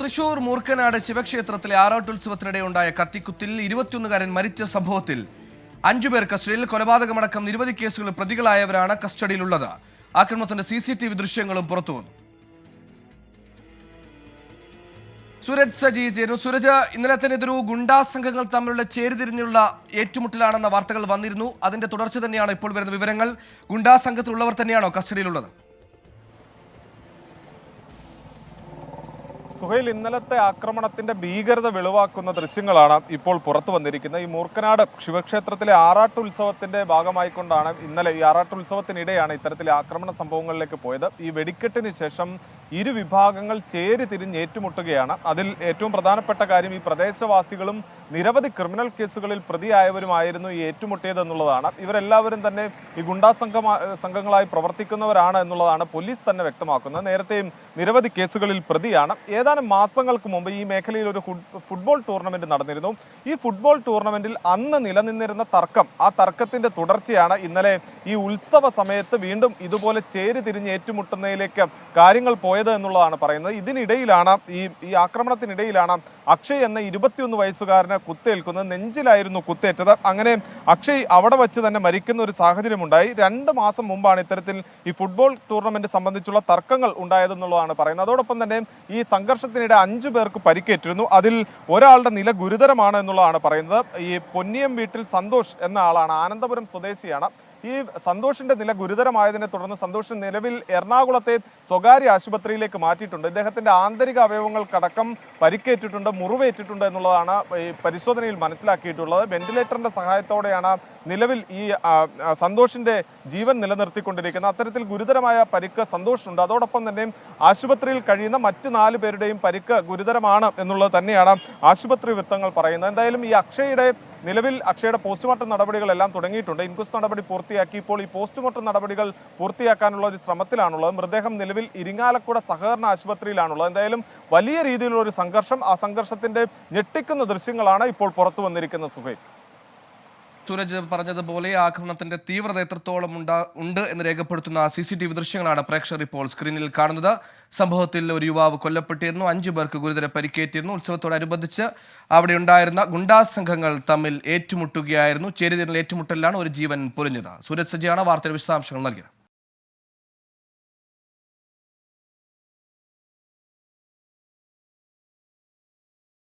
തൃശൂർ മൂർക്കനാട് ശിവക്ഷേത്രത്തിലെ ആറാട്ടുത്സവത്തിനിടെ ഉണ്ടായ കത്തിക്കുത്തിൽ ഇരുപത്തിയൊന്നുകാരൻ മരിച്ച സംഭവത്തിൽ അഞ്ചുപേർ കസ്റ്റഡിയിൽ കൊലപാതകമടക്കം നിരവധി കേസുകളിൽ പ്രതികളായവരാണ് കസ്റ്റഡിയിലുള്ളത്. ആക്രമണത്തിന്റെ സി സി ടി വി ദൃശ്യങ്ങളും പുറത്തുവന്നു സുരജ് സജി ചേരുന്നു സുരജ് ഇന്നലെ തന്നെ ഇതൊരു ഗുണ്ടാ സംഘങ്ങൾ തമ്മിലുള്ള ചേരിതിരിഞ്ഞുള്ള ഏറ്റുമുട്ടലാണെന്ന വാർത്തകൾ വന്നിരുന്നു. അതിന്റെ തുടർച്ച തന്നെയാണ് ഇപ്പോൾ വരുന്ന വിവരങ്ങൾ. ഗുണ്ടാ സംഘത്തിലുള്ളവർ തന്നെയാണോ കസ്റ്റഡിയിലുള്ളത്? സുഹൈൽ ഇന്നലത്തെ ആക്രമണത്തിന്റെ ഭീകരത വെളിവാക്കുന്ന ദൃശ്യങ്ങളാണ് ഇപ്പോൾ പുറത്തു വന്നിരിക്കുന്നത്. ഈ മൂർക്കനാട് ശിവക്ഷേത്രത്തിലെ ആറാട്ട് ആറാട്ടുത്സവത്തിന്റെ ഭാഗമായിക്കൊണ്ടാണ് ഇന്നലെ ഈ ആറാട്ട് ആറാട്ടുത്സവത്തിനിടെയാണ് ഇത്തരത്തിലെ ആക്രമണ സംഭവങ്ങളിലേക്ക് പോയത്. ഈ വെടിക്കെട്ടിന് ശേഷം ഇരു വിഭാഗങ്ങൾ ചേരി തിരിഞ്ഞ് ഏറ്റുമുട്ടുകയാണ്. അതിൽ ഏറ്റവും പ്രധാനപ്പെട്ട കാര്യം ഈ പ്രദേശവാസികളും നിരവധി ക്രിമിനൽ കേസുകളിൽ പ്രതിയായവരുമായിരുന്നു ഈ ഏറ്റുമുട്ടിയത് എന്നുള്ളതാണ് ഇവരെല്ലാവരും തന്നെ ഈ ഗുണ്ടാ സംഘങ്ങളായി പ്രവർത്തിക്കുന്നവരാണ് എന്നുള്ളതാണ് പോലീസ് തന്നെ വ്യക്തമാക്കുന്നത്. നേരത്തെയും നിരവധി കേസുകളിൽ പ്രതിയാണ്. ഏതാനും മാസങ്ങൾക്ക് മുമ്പ് ഈ മേഖലയിൽ ഒരു ഫുട്ബോൾ ടൂർണമെന്റ് നടന്നിരുന്നു. ഈ ഫുട്ബോൾ ടൂർണമെന്റിൽ അന്ന് നിലനിന്നിരുന്ന തർക്കം ആ തർക്കത്തിന്റെ തുടർച്ചയാണ് ഇന്നലെ ഈ ഉത്സവ സമയത്ത് വീണ്ടും ഇതുപോലെ ചേരി തിരിഞ്ഞ് ഏറ്റുമുട്ടുന്നതിലേക്ക് കാര്യങ്ങൾ പോയത് എന്നുള്ളതാണ് പറയുന്നത്. ഇതിനിടയിലാണ് ഈ ഈ ആക്രമണത്തിനിടയിലാണ് അക്ഷയ് എന്ന ഇരുപത്തിയൊന്ന് വയസ്സുകാരനെ കുത്തേൽക്കുന്നത്. നെഞ്ചിലായിരുന്നു കുത്തേറ്റത്. അങ്ങനെ അക്ഷയ് അവിടെ വെച്ച് തന്നെ മരിക്കുന്ന ഒരു സാഹചര്യമുണ്ടായി. രണ്ട് മാസം മുമ്പാണ് ഇത്തരത്തിൽ ഈ ഫുട്ബോൾ ടൂർണമെന്റ് സംബന്ധിച്ചുള്ള തർക്കങ്ങൾ ഉണ്ടായതെന്നുള്ളതാണ് പറയുന്നത്. അതോടൊപ്പം തന്നെ ഈ സംഘർഷത്തിനിടെ അഞ്ചു പേർക്ക് പരിക്കേറ്റിരുന്നു. അതിൽ ഒരാളുടെ നില ഗുരുതരമാണ് എന്നുള്ളതാണ് പറയുന്നത്. ഈ പൊന്നിയം വീട്ടിൽ സന്തോഷ് എന്ന ആളാണ്. ആനന്ദപുരം സ്വദേശിയാണ്. ഈ സന്തോഷിന്റെ നില ഗുരുതരമായതിനെ തുടർന്ന് സന്തോഷ് നിലവിൽ എറണാകുളത്തെ സ്വകാര്യ ആശുപത്രിയിലേക്ക് മാറ്റിയിട്ടുണ്ട്. ഇദ്ദേഹത്തിന്റെ ആന്തരിക അവയവങ്ങൾക്കടക്കം പരിക്കേറ്റിട്ടുണ്ട് മുറിവേറ്റിട്ടുണ്ട് എന്നുള്ളതാണ് ഈ പരിശോധനയിൽ മനസ്സിലാക്കിയിട്ടുള്ളത്. വെന്റിലേറ്ററിന്റെ സഹായത്തോടെയാണ് നിലവിൽ ഈ സന്തോഷിന്റെ ജീവൻ നിലനിർത്തിക്കൊണ്ടിരിക്കുന്നത്. അത്തരത്തിൽ ഗുരുതരമായ പരിക്ക് സന്തോഷുണ്ട് അതോടൊപ്പം തന്നെ ആശുപത്രിയിൽ കഴിയുന്ന മറ്റ് നാല് പേരുടെയും പരിക്ക് ഗുരുതരമാണ് എന്നുള്ളത് തന്നെയാണ് ആശുപത്രി വൃത്തങ്ങൾ പറയുന്നത്. എന്തായാലും ഈ അക്ഷയുടെ നിലവിൽ അക്ഷയുടെ പോസ്റ്റ്മോർട്ടം നടപടികളെല്ലാം തുടങ്ങിയിട്ടുണ്ട്. ഇൻക്വസ്റ്റ് നടപടി പൂർത്തിയാക്കി. ഇപ്പോൾ ഈ പോസ്റ്റ്മോർട്ടം നടപടികൾ പൂർത്തിയാക്കാനുള്ള ഒരു ശ്രമത്തിലാണുള്ളത്. മൃതദേഹം നിലവിൽ ഇരിങ്ങാലക്കുട സഹകരണ ആശുപത്രിയിലാണുള്ളത്. എന്തായാലും വലിയ രീതിയിലുള്ള ഒരു സംഘർഷം ആ സംഘർഷത്തിന്റെ ഞെട്ടിക്കുന്ന ദൃശ്യങ്ങളാണ് ഇപ്പോൾ പുറത്തു വന്നിരിക്കുന്ന സുഹൈൽ. സൂരജ് പറഞ്ഞതുപോലെ ആക്രമണത്തിന്റെ തീവ്രത എത്രത്തോളം ഉണ്ടാ എന്ന് രേഖപ്പെടുത്തുന്ന സി സി ടി വി ദൃശ്യങ്ങളാണ് പ്രേക്ഷകർ ഇപ്പോൾ സ്ക്രീനിൽ കാണുന്നത്. സംഭവത്തിൽ ഒരു യുവാവ് കൊല്ലപ്പെട്ടിരുന്നു അഞ്ചു പേർക്ക് ഗുരുതര പരിക്കേറ്റിരുന്നു. ഉത്സവത്തോടനുബന്ധിച്ച് അവിടെ ഉണ്ടായിരുന്ന ഗുണ്ടാ സംഘങ്ങൾ തമ്മിൽ ഏറ്റുമുട്ടുകയായിരുന്നു. ചേരിതിരിൽ ഏറ്റുമുട്ടലിലാണ് ഒരു ജീവൻ പൊലിഞ്ഞത്. സൂരജ് സജിയാണ് വാർത്തയുടെ വിശദാംശങ്ങൾ നൽകിയത്.